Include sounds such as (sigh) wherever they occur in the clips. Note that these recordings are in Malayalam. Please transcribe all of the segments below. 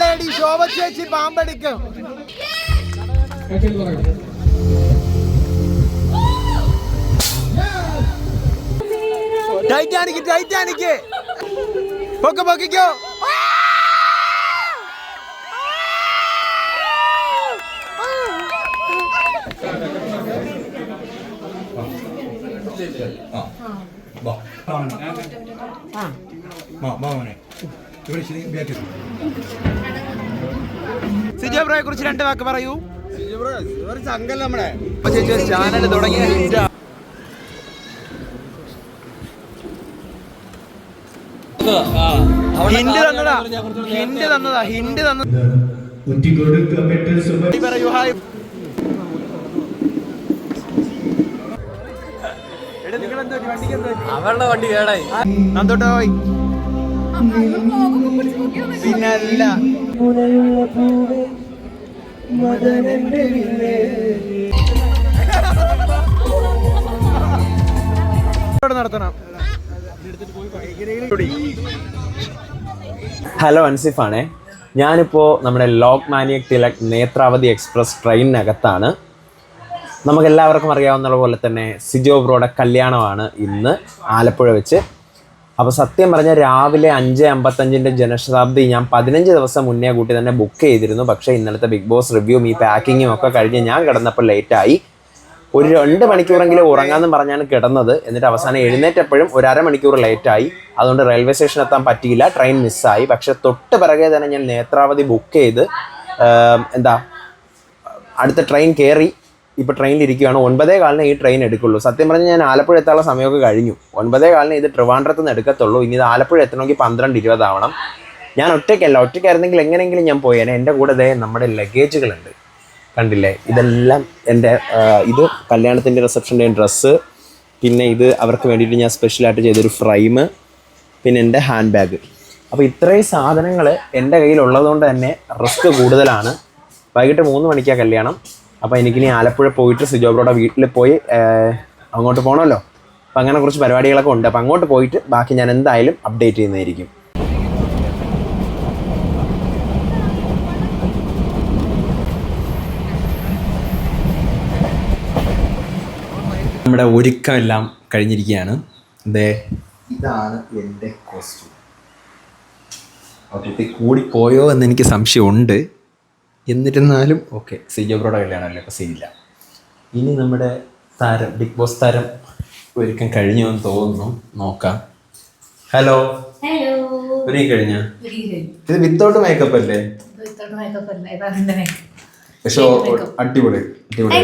ലേഡി ശോഭ ചേച്ചി പാമ്പടിക്കും. Titanic Titanic. പൊക്കെ പൊക്കിക്കോ. ആ ബാ ബാ സിജോ ബ്രോയെ കുറിച്ച് രണ്ട് വാക്ക് പറയൂ. ചങ്കല്ല നമ്മളെ. അപ്പൊ ചേച്ചി ഒരു ചാനൽ തുടങ്ങിയ ഹിറ്റാ. ഹിന്റ് തന്നതാ. ഹിന്റ് തന്നതാ ഹിന്റ് തന്നതാ ഒറ്റിക്കൊടുക്കപ്പെട്ട സുബ ഹായ്. പറയൂ ഹായ് അവളുടെ വണ്ടി കേടായി. നന്ദോട്ടോ പിന്നല്ല. ഇവിടെ നടത്തണം. ഹലോ അൻസിഫാണേ. ഞാനിപ്പോൾ നമ്മുടെ ലോക് മാനിയക് തിലക് നേത്രാവതി എക്സ്പ്രസ് ട്രെയിനിനകത്താണ്. നമുക്കെല്ലാവർക്കും അറിയാവുന്ന പോലെ തന്നെ സിജോ ബ്രോയുടെ കല്യാണമാണ് ഇന്ന് ആലപ്പുഴ വെച്ച് അപ്പോൾ സത്യം പറഞ്ഞാൽ രാവിലെ അഞ്ച് അമ്പത്തഞ്ചിന്റെ ജനശതാബ്ദി ഞാൻ പതിനഞ്ച് ദിവസം മുന്നേ കൂട്ടി തന്നെ ബുക്ക് ചെയ്തിരുന്നു. പക്ഷേ ഇന്നലത്തെ ബിഗ് ബോസ് റിവ്യൂ ഈ പാക്കിങ്ങും ഒക്കെ കഴിഞ്ഞ് ഞാൻ കിടന്നപ്പോൾ ലേറ്റായി ഒരു രണ്ട് മണിക്കൂറെങ്കിലും ഉറങ്ങാന്ന് പറഞ്ഞാണ് കിടന്നത്. എന്നിട്ട് അവസാനം എഴുന്നേറ്റപ്പോഴും ഒരു അരമണിക്കൂർ ആയി. അതുകൊണ്ട് റെയിൽവേ സ്റ്റേഷൻ എത്താൻ പറ്റിയില്ല. ട്രെയിൻ മിസ്സായി പക്ഷെ തൊട്ട് പിറകെ തന്നെ ഞാൻ നേത്രാവതി ബുക്ക് ചെയ്ത് എന്താ അടുത്ത ട്രെയിൻ കയറി ഇപ്പോൾ ട്രെയിനിലിരിക്കുകയാണ് ഒൻപതേ കാലിന് ഈ ട്രെയിൻ എടുക്കുള്ളൂ. സത്യം പറഞ്ഞാൽ ഞാൻ ആലപ്പുഴ എത്താനുള്ള സമയമൊക്കെ കഴിഞ്ഞു. ഒൻപതേ കാലിന് ഇത് ട്രിവാൻഡ്രത്ത് നിന്ന് എടുക്കത്തുള്ളൂ. ഇനി ഇത് ആലപ്പുഴ എത്തണമെങ്കിൽ പന്ത്രണ്ട് ഇരുപതാവണം ഞാൻ ഒറ്റയ്ക്കല്ല. ഒറ്റയ്ക്കായിരുന്നെങ്കിൽ എങ്ങനെയെങ്കിലും ഞാൻ പോയേനെ. എന്റെ കൂടെ ദേ നമ്മുടെ ലഗേജുകളുണ്ട് കണ്ടില്ലേ? ഇതെല്ലാം എന്റെ ഇത് കല്യാണത്തിന്റെ റിസപ്ഷന്റെ ഡ്രസ്സ് പിന്നെ ഇത് അവർക്ക് വേണ്ടിയിട്ട് ഞാൻ സ്പെഷ്യലായിട്ട് ചെയ്തൊരു ഫ്രെയിം പിന്നെ എന്റെ ഹാൻഡ് ബാഗ് അപ്പോൾ ഇത്രയും സാധനങ്ങൾ എന്റെ കയ്യിലുള്ളതുകൊണ്ട് തന്നെ റിസ്ക് കൂടുതലാണ്. വൈകിട്ട് മൂന്ന് മണിക്കാണ് കല്യാണം. അപ്പോൾ എനിക്കിനി ആലപ്പുഴ പോയിട്ട് സിജോബ്രോയുടെ വീട്ടിൽ പോയി അങ്ങോട്ട് പോകണമല്ലോ അപ്പോൾ അങ്ങനെ കുറച്ച് പരിപാടികളൊക്കെ ഉണ്ട്. അപ്പോൾ അങ്ങോട്ട് പോയിട്ട് ബാക്കി ഞാൻ എന്തായാലും അപ്ഡേറ്റ് ചെയ്യുന്നതായിരിക്കും. നമ്മുടെ ഒരുക്കമെല്ലാം കഴിഞ്ഞിരിക്കുകയാണ്. ദേ ഇതാണ് എന്റെ കോസ്റ്റ്യൂം കൂടി കൂടിപ്പോയോ എന്ന് എനിക്ക് സംശയമുണ്ട്. എന്നിരുന്നാലും ഓക്കെ സിജോബ്രോയുടെ കല്യാണമല്ലേ അപ്പോൾ സീനില്ല ഇനി നമ്മുടെ താരം ബിഗ് ബോസ് താരം ഒരുക്കം കഴിഞ്ഞു എന്ന് തോന്നുന്നു. നോക്കാം. ഹലോ. ഒരു കഴിഞ്ഞ? ഇത് വിത്തൗട്ട് മേക്കപ്പ് അല്ലേ? പക്ഷേ അടിപൊളി അടിപൊളി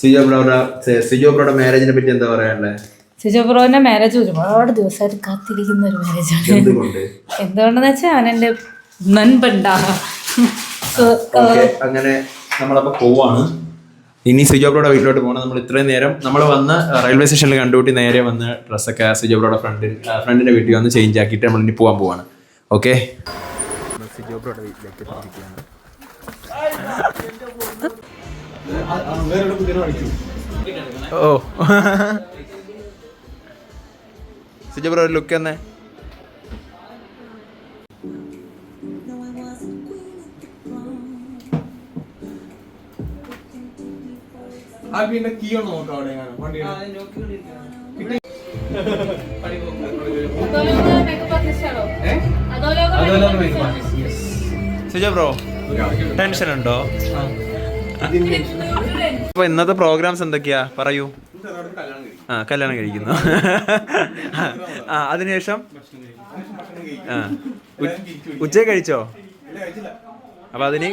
സിജോ ബ്രോയുടെ സിജോ ബ്രോയുടെ മാരേജിനെ പറ്റി എന്താ പറയാനുള്ളത് സിജോ ബ്രോന്റെ മാരേജ് ഒരുപാട് ദിവസമായിട്ട് കാത്തിരിക്കുന്ന ഒരു മാരേജാണ് എന്തുകൊണ്ട്? എന്തുകൊണ്ടെന്ന് വെച്ചാൽ അവൻ എന്റെ നൻപണ്ടാ. അങ്ങനെ നമ്മളപ്പോൾ പോവാണ്. ഇനി സിജോബ്രോയുടെ വീട്ടിലോട്ട് പോകണം നമ്മൾ ഇത്രയും നേരം നമ്മൾ വന്ന് റെയിൽവേ സ്റ്റേഷനിൽ കണ്ടുകൂട്ടി നേരെ വന്ന് ഡ്രസ്സൊക്കെ സിജോബ്രോയുടെ ഫ്രണ്ടിൽ ഫ്രണ്ടിന്റെ വീട്ടിൽ വന്ന് ചേഞ്ച് ആക്കിയിട്ട് നമ്മൾ ഇനി പോകാൻ പോവാണ്. ഓക്കെ? സിജോബ്രോയുടെ വീട്ടിലേക്ക് എത്തിയിരിക്കുകയാണ്. ഓ. (laughs) സിജോബ്രോ ലുക്ക് എന്നേ സിജോ ബ്രോ ടെൻഷൻ ഉണ്ടോ. അപ്പൊ ഇന്നത്തെ പ്രോഗ്രാംസ് എന്തൊക്കെയാ? പറയൂ. ആ കല്യാണം കഴിക്കുന്നു. ആ അതിനുശേഷം? ആ. ഉച്ച കഴിച്ചോ? അപ്പൊ അതിന്?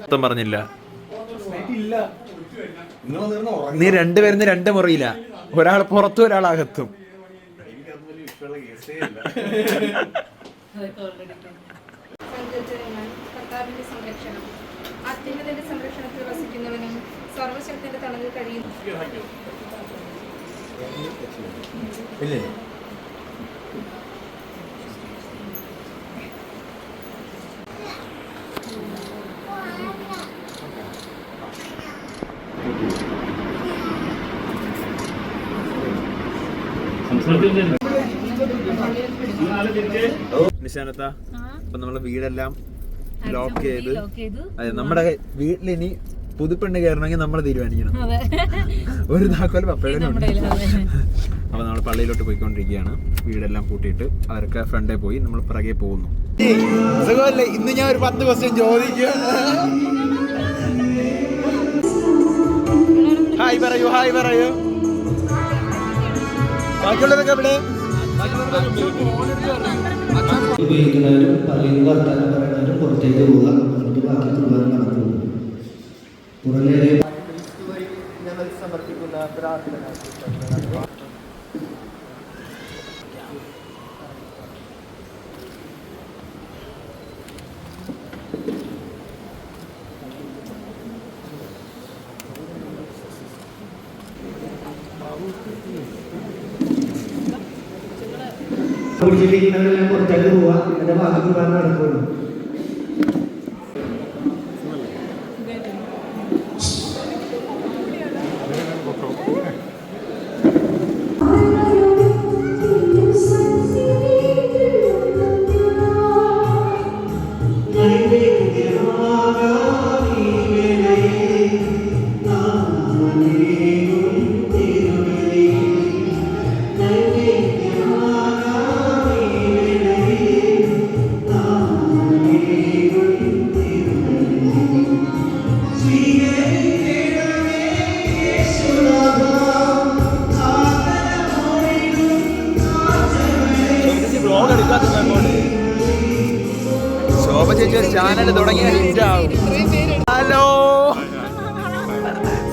മൊത്തം പറഞ്ഞില്ല. നീ രണ്ടുപേരുന്ന് രണ്ട് മുറിയില്ല ഒരാൾ പുറത്തും ഒരാളകത്തും സംരക്ഷണം. അത്യുന്നതന്റെ സംരക്ഷണത്തിൽ വസിക്കുന്നവനും സർവശക്തിന്റെ തണലിൽ കഴിയുന്നു നിശാനത്ത അപ്പൊ നമ്മളെ വീടെല്ലാം ലോക്ക് ചെയ്ത് ലോക്ക് ചെയ്തു. അതെ നമ്മുടെ വീട്ടിൽ ഇനി പുതുപ്പെണ്ണ് കയറണമെങ്കിൽ നമ്മൾ തീരുമാനിക്കണം. അതെ. ഒരു താക്കോൽ പപ്പയുടെ. അപ്പൊ നമ്മൾ പള്ളിയിലോട്ട് പോയിക്കൊണ്ടിരിക്കുകയാണ്. വീടെല്ലാം പൂട്ടിയിട്ട് അവരൊക്കെ ഫ്രണ്ടേ പോയി നമ്മൾ പിറകെ പോകുന്നു. സുഖമല്ലേ? ഇന്ന് ഞാൻ ഒരു പത്ത് ക്വസ്റ്റ്യൻ ചോദിക്കും ഹായ് പറയൂ ഹായ് പറയൂ. ബാക്കിയുള്ളവരൊക്കെ ഇവിടെ ഉപയോഗിക്കുന്നവരും പള്ളിയിൽ വർത്തമാനം പറയുന്നവരും പുറത്തേക്ക് പോവുക. എന്നിട്ട് ബാക്കി കുർബാന നടക്കുന്നു. പുറമേറെ കുടിച്ചിരിക്കുന്നവരെല്ലാം പുറത്തേക്ക് പോവാ. എന്റെ ഭാഗത്ത് കുർബാന നടക്കുന്നു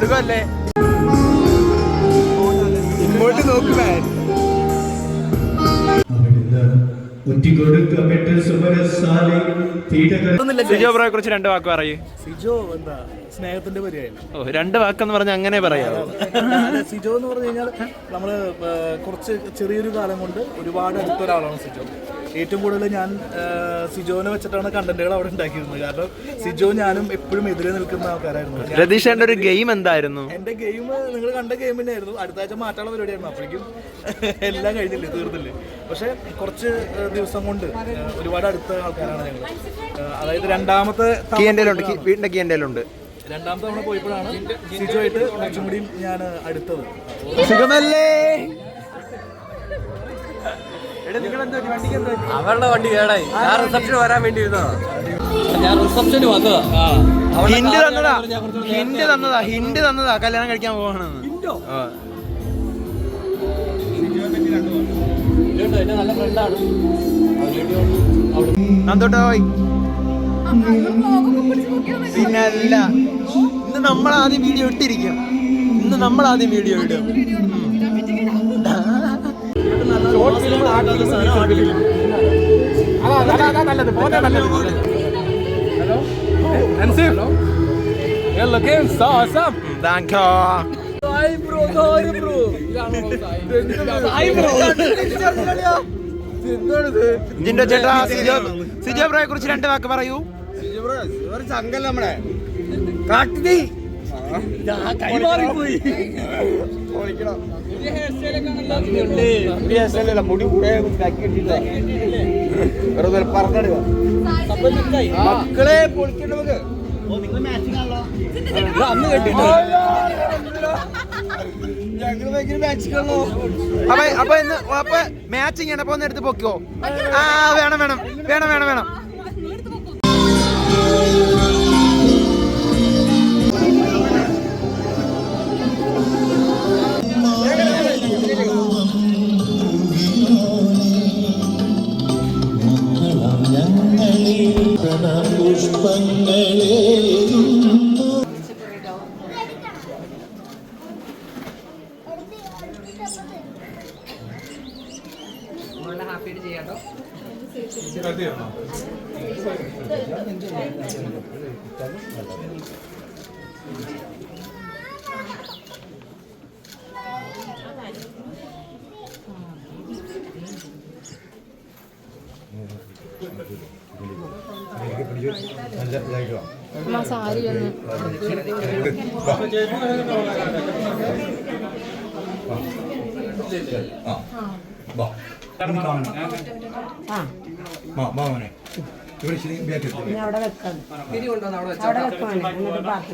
സുഖമല്ലേ ഇങ്ങോട്ട് നോക്കുമേ കുറിച്ച് രണ്ട് വാക്ക് പറയൂ. സിജോ എന്താ? സ്നേഹത്തിന്റെ ഓ രണ്ട് വാക്കെന്ന് പറഞ്ഞ അങ്ങനെ പറയാം സിജോ എന്ന് പറഞ്ഞു കഴിഞ്ഞാൽ നമ്മൾ കുറച്ച് ചെറിയൊരു കാലം കൊണ്ട് ഒരുപാട് അടുത്തൊരാളാണ് സിജോ. ഏറ്റവും കൂടുതൽ ഞാൻ സിജോനെ വെച്ചിട്ടാണ് കണ്ടന്റുകൾ അവിടെ ഉണ്ടാക്കിയിരുന്നത്. കാരണം സിജോ ഞാനും എപ്പോഴും എതിരെ നിൽക്കുന്ന ആൾക്കാരായിരുന്നു. രതീഷ് രതീഷേന്റെ ഒരു ഗെയിം എന്തായിരുന്നു? എന്റെ ഗെയിം നിങ്ങൾ കണ്ട ഗെയിം തന്നെയായിരുന്നു. അടുത്ത ആഴ്ച മാറ്റാനുള്ള പരിപാടിയായിരുന്നു. അപ്പോഴേക്കും എല്ലാം കഴിഞ്ഞില്ലേ തീർന്നില്ലേ. പക്ഷെ കുറച്ച് ദിവസം കൊണ്ട് ഒരുപാട് അടുത്ത ആൾക്കാരാണ് ഞങ്ങൾ. അതായത് രണ്ടാമത്തെ വീടിന്റെ കീ ഉണ്ട് രണ്ടാമത്തെ തവണ പോയപ്പോഴാണ് സിജോ ആയിട്ട് കുറച്ചും കൂടിയും ഞാൻ അടുത്തത്. സുഖമല്ലേ? അവളുടെ വണ്ടി കേടായി. ഞാൻ റിസപ്ഷൻ വരാൻ വേണ്ടി ഇരുന്നതാ ഞാൻ റിസപ്ഷന് വന്നതാ. ഹിന്റ് തന്നതാ. ഹിന്റ് തന്നതാ. ഹിന്റ് തന്നതാ. കല്യാണം കഴിക്കാൻ പോവാണെന്ന്. നല്ല ഫ്രണ്ടാണ് ഇന്ന് നമ്മൾ ആദ്യം വീഡിയോ ഇട്ടിരിക്കും. ഇന്ന് നമ്മൾ ആദ്യം വീഡിയോ ഇടും. താങ്ക് ജിൻഡോ ചേട്ടാ സിജോ സിജോ ബ്രോയെ കുറിച്ച് രണ്ട് വാക്ക് പറയൂ. ഒരു ചങ്കല്ല നമ്മളെ കാട്ടി കൈമാറിപ്പോയി മുടി വെറുതെ മക്കളെ പൊളിക്കണ്ട നമുക്ക് അന്ന് കെട്ടിട്ടോ? ഞങ്ങൾ ഭയങ്കര മാച്ചിക്കണല്ലോ അപ്പൊ അപ്പൊ ഇന്ന് അപ്പൊ മാച്ചിങ് ആണ് അപ്പൊ ഒന്ന് എടുത്ത് പൊക്കോ ആ വേണം വേണം. വേണം വേണം വേണം. പുഷ്പങ്ങളേ സാരി ഒന്ന് അവിടെ വെക്കാം അവിടെ വെക്കണം എന്നിട്ട് ബാക്കി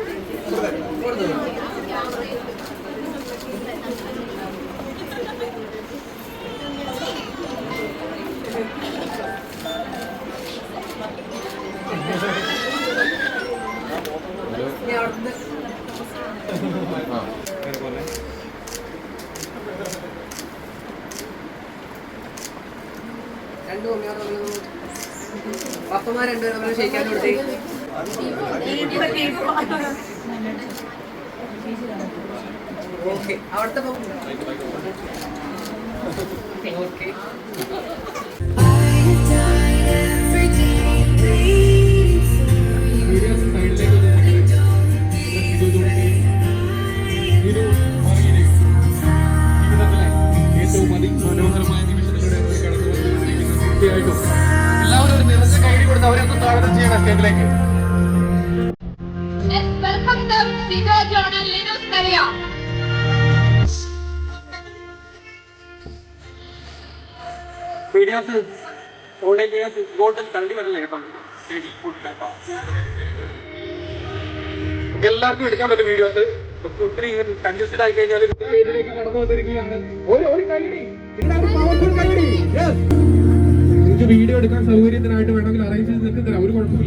ಕೇಳಿ വീഡിയോസ് തള്ളി കണ്ടി വരല്ലേ കേട്ടോ എല്ലാവർക്കും എടുക്കാൻ പറ്റും വീഡിയോസ് ഒത്തിരി കൺജസ്റ്റഡ് ആയി കഴിഞ്ഞാൽ കടന്നു വന്നിരിക്കുകയാണ്. ഒരു വീഡിയോ എടുക്കാൻ സൗകര്യത്തിനായിട്ട് വേണമെങ്കിൽ അറേഞ്ച് ചെയ്ത് നിൽക്കുന്നില്ല. ഒരു കുഴപ്പമില്ല.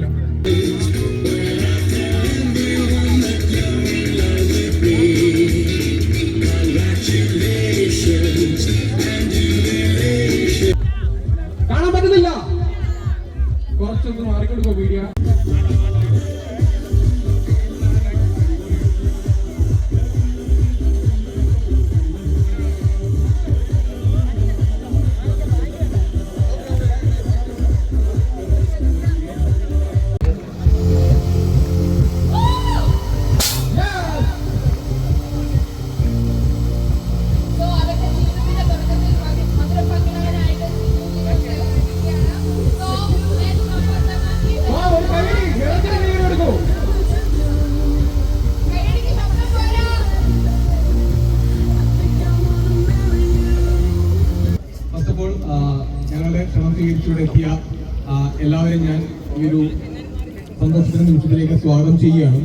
സ്വാഗതം ചെയ്യുകയാണ്.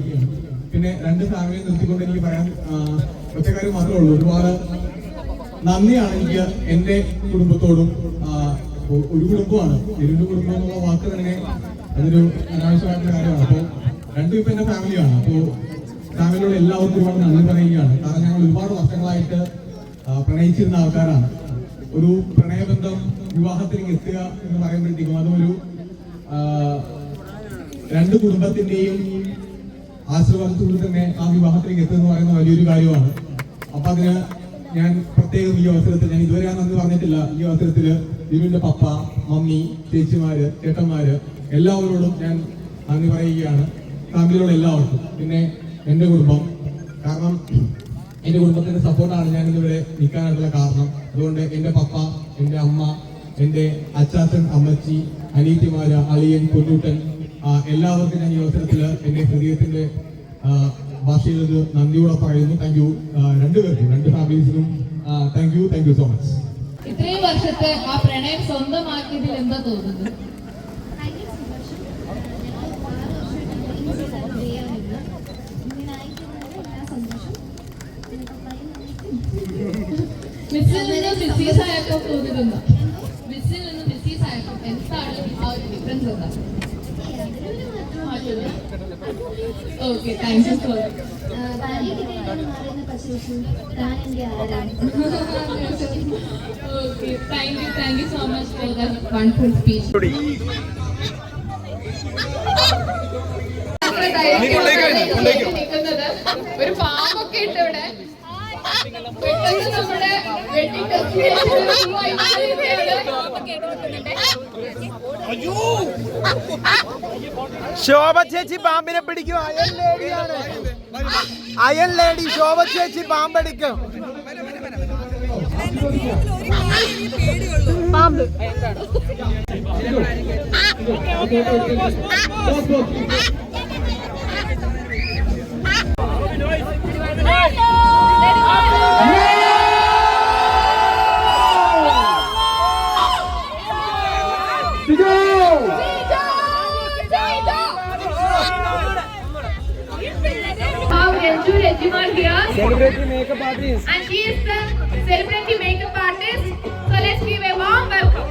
പിന്നെ രണ്ട് ഫാമിലി നിർത്തിക്കൊണ്ട് എനിക്ക് പറയാൻ ഒറ്റ കാര്യം മാത്രമേ ഉള്ളൂ. ഒരുപാട് നന്ദിയാണ് എനിക്ക് എന്റെ കുടുംബത്തോടും ഒരു കുടുംബമാണ്. ഇരുണ്ട് കുടുംബം എന്നുള്ള വാക്ക് തന്നെ അതൊരു അനാവശ്യമായിട്ടുള്ള കാര്യമാണ്. അപ്പോൾ ഇപ്പം എന്റെ ഫാമിലിയാണ്. അപ്പോൾ ഫാമിലിയോട് എല്ലാവർക്കും ഒരുപാട് നന്ദി പറയുകയാണ്. കാരണം ഞങ്ങൾ ഒരുപാട് വർഷങ്ങളായിട്ട് പ്രണയിച്ചിരുന്ന ആൾക്കാരാണ്. ഒരു പ്രണയബന്ധം വിവാഹത്തിലേക്ക് എത്തുക എന്ന് പറയുമ്പോഴത്തേക്കും അതും ആ, രണ്ട് കുടുംബത്തിന്റെയും ആശീർവാദത്തോട് തന്നെ ആ വിവാഹത്തിലേക്ക് എത്തുക എന്ന് പറയുന്ന വലിയൊരു കാര്യമാണ്. അപ്പൊ അതിന് ഞാൻ പ്രത്യേകം ഈ അവസരത്തിൽ ഞാൻ ഇതുവരെ ഞാൻ പറഞ്ഞിട്ടില്ല. ഈ അവസരത്തിൽ ദിവിന്റെ പപ്പ മമ്മി ചേച്ചിമാര് ചേട്ടന്മാര് എല്ലാവരോടും ഞാൻ നന്ദി പറയുകയാണ്. ഫാമിലിയോട് എല്ലാവർക്കും. പിന്നെ എന്റെ കുടുംബം. കാരണം എന്റെ കുടുംബത്തിന്റെ സപ്പോർട്ടാണ് ഞാൻ ഇന്നിവിടെ നിൽക്കാനായിട്ടുള്ള കാരണം. അതുകൊണ്ട് എന്റെ പപ്പ എന്റെ അമ്മ എന്റെ അച്ചാച്ചൻ അമ്മച്ചി അനീറ്റിമാര് അളിയൻ ആ, എല്ലാവർക്കും ഞാൻ ഈ അവസരത്തിൽ എന്റെ ഹൃദയത്തിന്റെ ഭാഷയിൽ ഒരു നന്ദിയോടെ പറയുന്നു. താങ്ക് യു രണ്ടുപേർക്കും രണ്ട് ഫാമിലീസിനും thank you thank you so much ഇത്രയും വർഷത്തെ ആ പ്രണയം സ്വന്തമാക്കിയതിൽ എന്താ തോന്നുന്നത്? മിസ്സിൽ നിന്ന് മിസ്സീസ് ആയപ്പോ തോന്നിയിട്ടുണ്ടോ മിസ്സിൽ നിന്ന് മിസ്സീസ് ആയപ്പോ എന്താണ് ആ ഒരു ഡിഫറൻസ് എന്താ okay thank you so okay thank you thank you so much for the wonderful speech ഒരു പാമ്പൊക്കെ ഇട്ട് ഇവിടെ. പെട്ടെന്ന് നമ്മുടെ വെഡിങ് ശോഭ ചേച്ചി പാമ്പിനെ പിടിക്കും. അയൽ ലേഡിയാണ് അയൽ ലേഡി ശോഭ ചേച്ചി പാമ്പടിക്കും. Now Regimal here. Celebrity makeup artist. And she is the celebrity makeup artist. So let's give a warm welcome.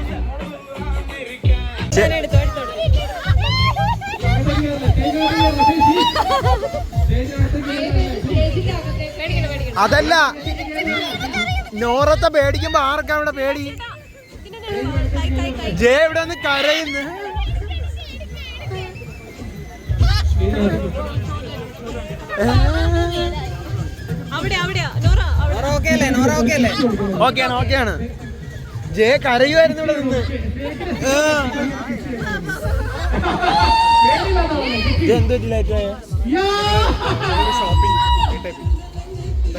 അതല്ല നോറത്തെ പേടിക്കുമ്പോ ആർക്കാ ഇവിടെ പേടി ജയ ഇവിടെ നിന്ന് കരയുന്നു ഓക്കെയാണ് ഓക്കെയാണ് ജയ കരയുമായിരുന്നു ഇവിടെ നിന്ന്.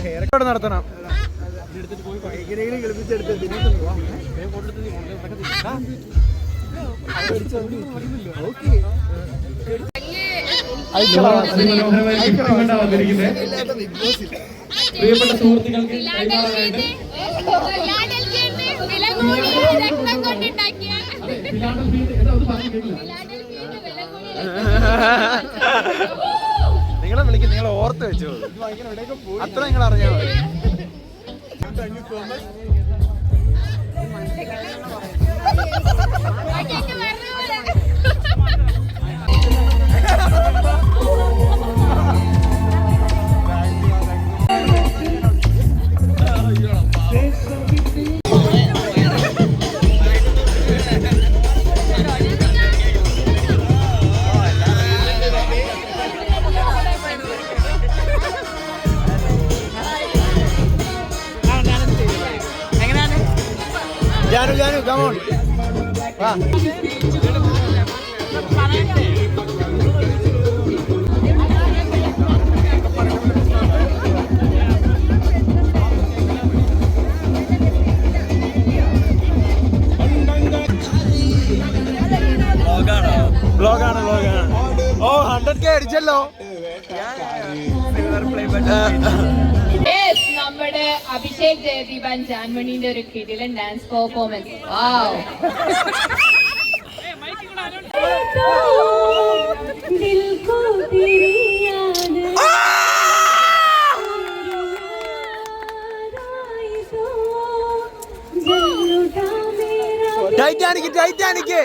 ഹെയർ നടത്തണം. പ്രിയപ്പെട്ട സുഹൃത്തുക്കൾക്ക് നിങ്ങളെ വിളിക്കും നിങ്ങൾ ഓർത്ത് വെച്ചോ. അത്ര നിങ്ങൾ അറിഞ്ഞാൽ മതി ജാനു は。ഗ്രേറ്റ് ജയദീപ് ആൻഡ് ജാൻമണിന്റെ ഒരു കിടിലൻ dance performance wow Titanic Titanic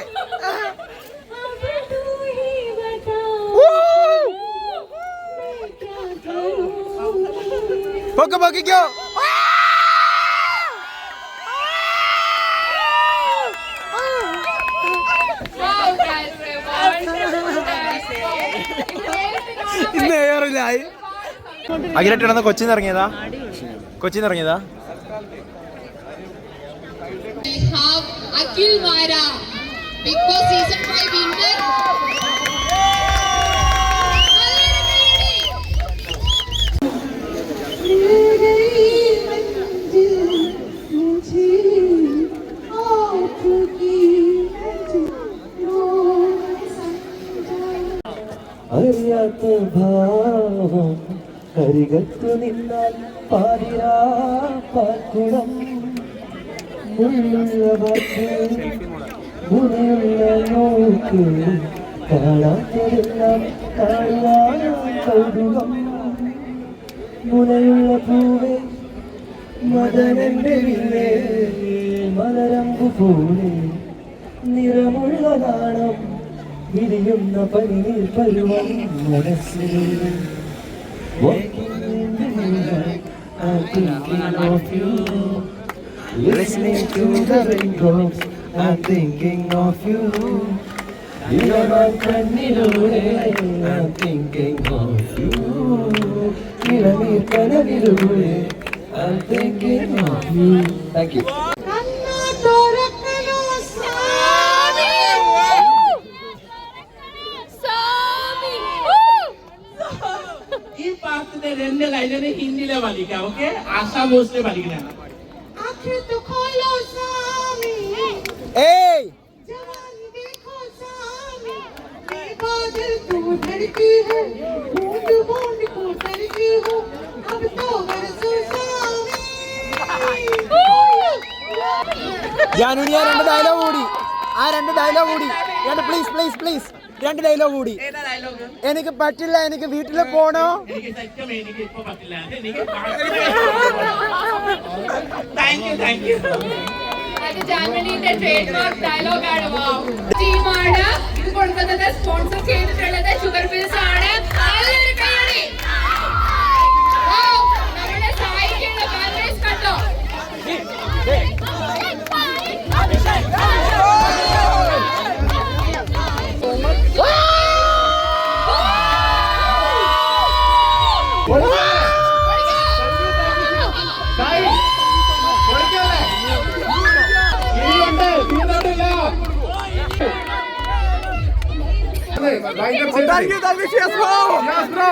Poco a poquito. ഇന്ന് ഏറിലായി അഖിലട്ട് ഇടന്ന് കൊച്ചിന്ന് ഇറങ്ങിയതാ? കൊച്ചിന്ന് ഇറങ്ങിയതാ? Have Akhil Mara, Big 5 winner. അറിയാത്ത ഭാവം. കരികത്തു നിന്നാൽ പാതിരാ പാക്കുളം മുള്ളുള്ള വാക്ക് മുറിയുള്ള നോക്ക്. കാണാത്തതെല്ലാം കാണുവാൻ കൗതുകം. മുനയുള്ള പൂവേ മദനന്റെ വില്ലേ മലരമ്പു പോലെ നിറമുള്ള നാണം വിരിയുന്ന പനിയിൽ പരുവം മനസ്സിൽ Walking in the moonlight, I'm thinking of you. Listening to the raindrops, I'm thinking of you. ഇളമാൻ കണ്ണിലൂടെ I'm thinking of you. ഇളനീർ കനവിലൂടെ I'm thinking of you. Thank you. এখানে ইন্দিরা বালিকা ওকে আশা ভোসলে বালিকা এই ഞാനുണി ആ രണ്ട് ഡയലോഗ് കൂടി ആ രണ്ട് ഡയലോഗ് കൂടി പ്ലീസ് പ്ലീസ് പ്ലീസ് രണ്ട് ഡയലോഗ് കൂടി. എനിക്ക് പറ്റില്ല എനിക്ക് വീട്ടിൽ പോണോ? ടീമാണ് ഇത് കൊടുക്കുന്നത് സ്പോൺസർ ചെയ്തിട്ടുള്ളത് ഷുഗർ ബിൽസ് ആണ്. നല്ലൊരു കൈയടി Wow, നമ്മുടെ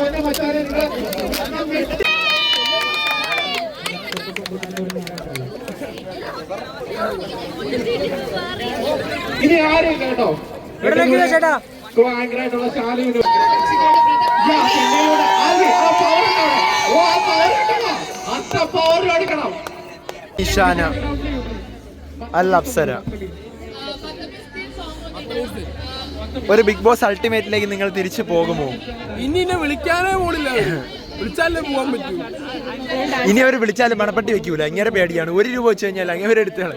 സായിക്കുള്ള പാരഡൈസ് കണ്ടോ ഇനി ആരും കേട്ടോ? അത്ര പവർ കാണിക്കണം ഇഷാന അൽ അപ്സര. ഒരു ബിഗ് ബോസ് അൾട്ടിമേറ്റിലേക്ക് നിങ്ങൾ തിരിച്ചു പോകുമോ? ഇനി എന്നെ വിളിക്കാനേ പോണില്ല. വിളിച്ചാലേ പോകാൻ പറ്റൂ. ഇനി അവർ വിളിച്ചാലും മണപ്പെട്ടി വെക്കൂല. ഇങ്ങനെ പേടിയാണ്. ഒരു രൂപ വെച്ച് കഴിഞ്ഞാൽ അങ്ങനെ എടുത്താണ്